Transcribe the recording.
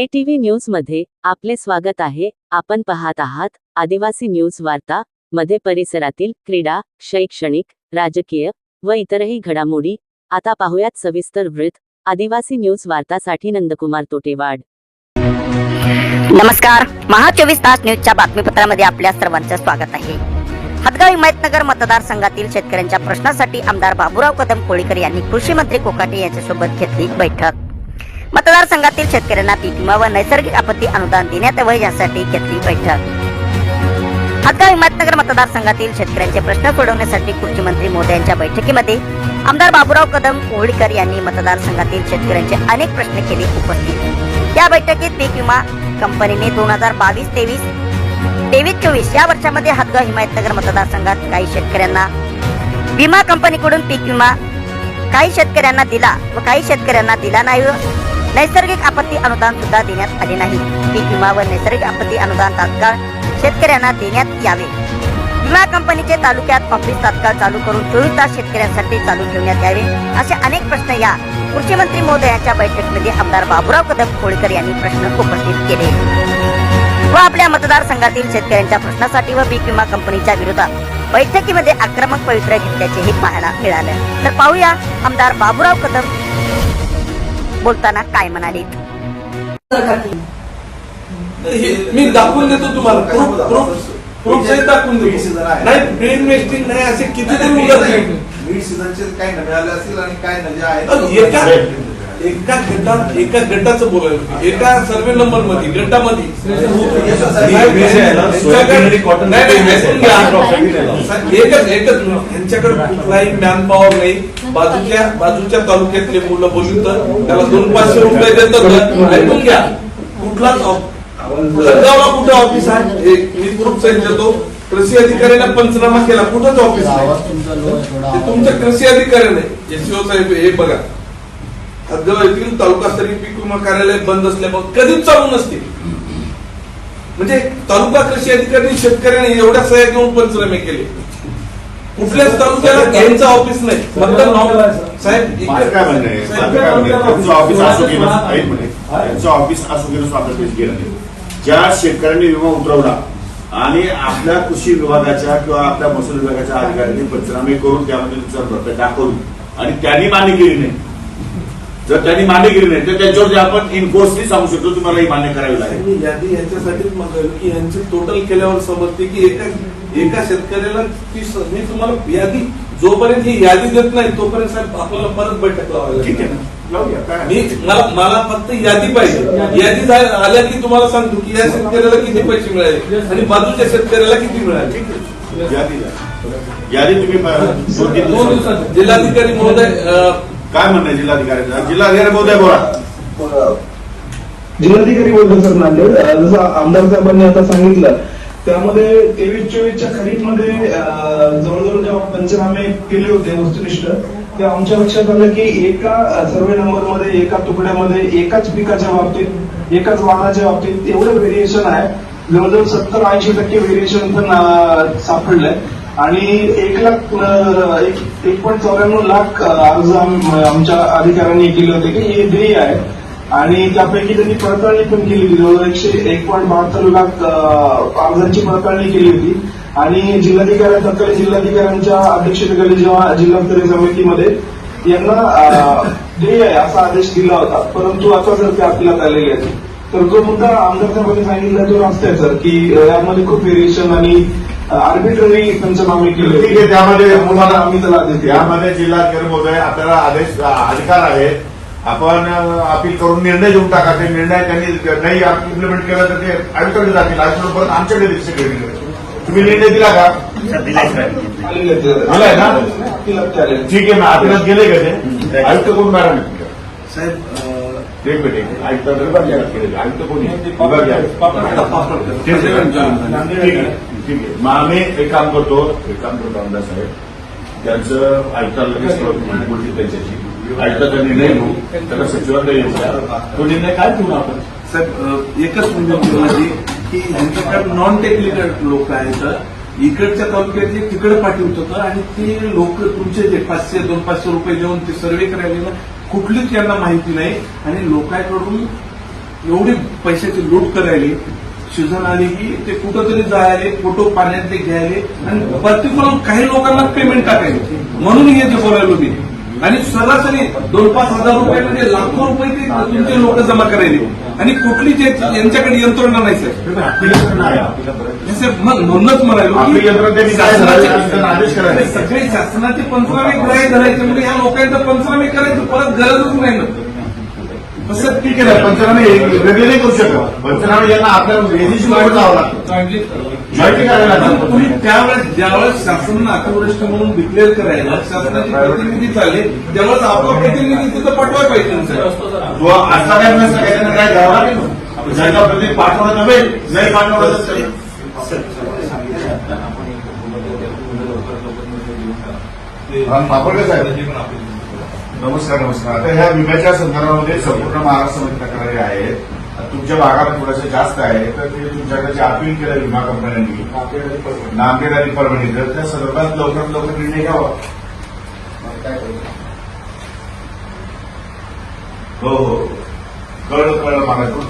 ATV न्यूजमध्ये आपले स्वागत आहे. आपण पाहत आहात आदिवासी न्यूज वार्ता मध्ये परिसरातील क्रीडा शैक्षणिक राजकीय व इतरही घडामोडी. आता पाहूयात सविस्तर वृत्त. आदिवासी न्यूज वार्तासाठी नंदकुमार तोटेवाड. नमस्कार. महा चोवीस तास न्यूजच्या बातमीपत्रामध्ये आपल्या सर्वांचं स्वागत आहे. हदगाव हिमायतनगर मतदारसंघातील शेतकऱ्यांच्या प्रश्नासाठी आमदार बाबूराव कदम कोळीकर यांनी कृषी मंत्री कोकाटे यांच्यासोबत घेतली बैठक. मतदारसंघातील शेतकऱ्यांना पीक विमा व नैसर्गिक आपत्ती अनुदान देण्यात यावं यासाठी घेतली बैठक. हदगाव हिमायतनगर मतदारसंघातील शेतकऱ्यांचे प्रश्न सोडवण्यासाठी कृषी मंत्री मोदी यांच्या बैठकीमध्ये आमदार बाबुराव कदम कोहळीकर यांनी मतदारसंघातील शेतकऱ्यांचे अनेक प्रश्न केले उपस्थित. या बैठकीत पीक विमा कंपनीने दोन हजार बावीस तेवीस तेवीस चोवीस या वर्षामध्ये हदगाव हिमायतनगर मतदारसंघात काही शेतकऱ्यांना विमा कंपनीकडून पीक विमा काही शेतकऱ्यांना दिला व काही शेतकऱ्यांना दिला नाही नैसर्गिक आपत्ती अनुदान सुद्धा देण्यात आले नाही पीक विमा व नैसर्गिक आपत्ती अनुदान तात्काळ शेतकऱ्यांना देण्यात यावे विमा कंपनीचे तालुक्यात ऑफिस तात्काळ चालू करून चोवीस तास शेतकऱ्यांसाठी चालू ठेवण्यात यावे असे अनेक प्रश्न या कृषी मंत्री महोदयांच्या बैठकीमध्ये आमदार बाबुराव कदम कोळीकर यांनी प्रश्न उपस्थित केले व आपल्या मतदारसंघातील शेतकऱ्यांच्या प्रश्नासाठी व पीक विमा कंपनीच्या विरोधात बैठकीमध्ये आक्रमक पवित्रा घेतल्याचेही पाहायला मिळालं तर पाहूया आमदार बाबुराव कदम बोलताना काय म्हणाले? मी दाखवून देतो तुम्हाला. प्रूफ प्रूफ प्रूफ सहित दाखवून देतो. नाही ब्रेन इन्व्हेस्टिंग नाही असे कितीतरी उदाहरण सीझनचे न मिळाले असतील आणि काय नजे एका एका गटा एका गटाचं बोलायला एका सर्वे नंबरमध्ये गटामध्ये. एकच एकच यांच्याकडे कुठलाही मॅन पॉवर नाही. बाजूच्या बाजूच्या तालुक्यातले मुलं बोलली तर त्याला दोन पाचशे रुपये देतात ऐकून घ्या. कुठलाच कुठं ऑफिस आहे? मी प्रूफ सहित कृषी अधिकाऱ्याला पंचनामा केला. कुठंच ऑफिस नाही. तुमच्या कृषी अधिकाऱ्याने. एसओ साहेब हे बघा. हदगाव येथील तालुकास्तरीय पीक विमा कार्यालय बंद असल्यामुळे कधीच चालू नसते. म्हणजे तालुका कृषी अधिकारी शेतकऱ्यांनी एवढ्या सह्या घेऊन पंचनामे केले. कुठल्याच तालुक्याला यांचं ऑफिस नाही. फक्त नाव- साहेब माझं काय म्हणणं आहे? माझं काय म्हणणं आहे? त्यांचं ऑफिस असो की नसो, ऐक म्हणे. त्यांचं ऑफिस असो की नसो आपलं तेच गेलं नाही. ज्या शेतकऱ्यांनी विमा उतरवला आणि आपल्या कृषी विभागाच्या किंवा आपल्या महसूल विभागाच्या अधिकाऱ्यांनी पंचनामे करून त्यामध्ये नुकसान भरपाई दाखवून आणि त्यांनी मान्य केली नाही. जर त्यांनी मान्य केली नाही तर त्याच्यावरती आपण इन्फोर्सली सांगू शकतो तुम्हाला ही मान्य करावी लागेल. मी यादी यांच्यासाठीच म्हणतोय की यांचे टोटल केल्यावर समजते की एका एका शेतकऱ्याला ती मी तुम्हाला यादी जोपर्यंत ही यादी देत नाही तोपर्यंत साहेब आपल्याला परत बैठक लावायला मी मला मला फक्त यादी पाहिजे. यादी आल्या की तुम्हाला सांगतो की या शेतकऱ्याला किती पैसे मिळाले आणि बाजूच्या शेतकऱ्याला किती मिळाले. ठीक आहे. यादी तुम्ही दोन दिवसात- जिल्हाधिकारी महोदय काय म्हणणं जिल्हाधिकारी? जिल्हाधिकारी महोदय बोला. जिल्हाधिकारी बोलतो सर नांदेड जसं आमदार साहेबांनी आता सांगितलं त्यामध्ये तेवीस चोवीसच्या खरीपमध्ये जवळजवळ जेव्हा पंचनामे केले होते वस्तुनिष्ठ ते आमच्या लक्षात आलं की एका सर्वे नंबरमध्ये एका तुकड्यामध्ये एकाच पिकाच्या बाबतीत एकाच वाहनाच्या बाबतीत एवढं व्हेरिएशन आहे. जवळजवळ सत्तर ऐंशी टक्के व्हेरिएशन पण सापडलंय. आणि एक लाख एक पॉईंट चौऱ्याण्णव लाख अर्ज आमच्या अधिकाऱ्यांनी केले होते की हे ध्येय आहे. आणि त्यापैकी त्यांनी पडताळणी पण केली होती. जवळजवळ एकशे एक पॉईंट बहात्तर लाख अर्जांची पडताळणी केली होती. आणि जिल्हाधिकारी तत्कालीन जिल्हाधिकाऱ्यांच्या अध्यक्षतेखाली जेव्हा जिल्हास्तरीय समितीमध्ये यांना ध्येय आहे असा आदेश दिला होता. परंतु आता जर ते आपल्याला आलेले आहेत तर जो मुद्दा आमदार साहेबांनी सांगितला तो असतोय सर की यामध्ये खूप व्हेरिएशन आणि आर्बिट्ररी पंचनामे केले ठीक आहे त्यामध्ये आम्ही त्याला आदेश यामध्ये जिल्हाधिकारी महोदय आपल्याला आदेश अधिकार आहे आपण अपील करून निर्णय देऊन टाका. ते निर्णय त्यांनी नाही इम्प्लिमेंट केला तर ते आयुक्ताकडे जातील. आयुक्त परत आमच्याकडे सगळे तुम्ही निर्णय दिला का. दिलाय ना? ठीक आहे ना. आपल्याला गेले का ते? आयुक्त कोण मॅडम? साहेब अं, एक मिनिट. आयुक्त आयुक्त कोणी. ठीक आहे. ठीक मग आम्ही एक काम करतो. एक काम करतो आमदार साहेब. त्यांचं आयुक्ताला लगेच कळवतो, बोलतील त्यांच्याशी. आयुक्ताचा निर्णय घेऊ. त्याला सचिवांना येऊ. तो निर्णय काय घेऊ आपण? साहेब एकच म्हणजे माझी की ह्यांच्याकडे नॉन टेक्निकल लोक आहेत. इकडच्या तालुक्यातले तिकडे पाठवत होतं आणि ते लोक तुमचे जे पाचशे दोन पाचशे रुपये देऊन ते सर्वे करायला कुठलीच यांना माहिती नाही. आणि लोकांकडून एवढी पैशाची लूट करायली सीझन आली की ते कुठंतरी जायले फोटो पाण्यातले घ्यायले आणि पर्टिक्युलर काही लोकांना पेमेंट टाकायचे. म्हणून हे जे बोलायलो मी. आणि सरासरी दोन पाच हजार रुपये म्हणजे लाखो रुपये ते तुमचे लोक जमा करायले. आणि कुठलीच याची- यांच्याकडे यंत्रणा नाही सर. मग म्हणूनच म्हणालो करायचं? करायचे. सगळे शासनाचे पंचनामे ग्राह्य धरायचे म्हणजे या लोकांचं पंचनामे करायचं परत गरजच नाही ना. तसं ठीक आहे पंचनामे वेगळे नाही करू शकत. पंचनामे यांना आपल्या एजन्सी बरोबर जावं लागतं. माहिती करायला तुम्ही त्यावेळेस ज्यावेळेस शासनानं अतिवृष्टी म्हणून डिक्लेअर करायला शासनाचे प्रतिनिधी चालले त्यावेळेस आपला प्रतिनिधी तिथं पाठवायला पाहिजे ना, साहेब. तो असा काय प्रश्न काय लागेल? नव्हे नाही पाठवलं पापडकर साहेब. नमस्कार नमस्कार. आता ह्या विम्याच्या संदर्भामध्ये संपूर्ण महाराष्ट्रामध्ये तक्रारी आहेत तुमच्या भागात थोडंसं जास्त आहे तर ते तुमच्याकडे जे अपील केलं विमा कंपन्यांनी नांदेड आणि परभणी तर त्या संदर्भात लवकरात लवकर निर्णय घ्यावा. हो हो. कळलं कळलं मला.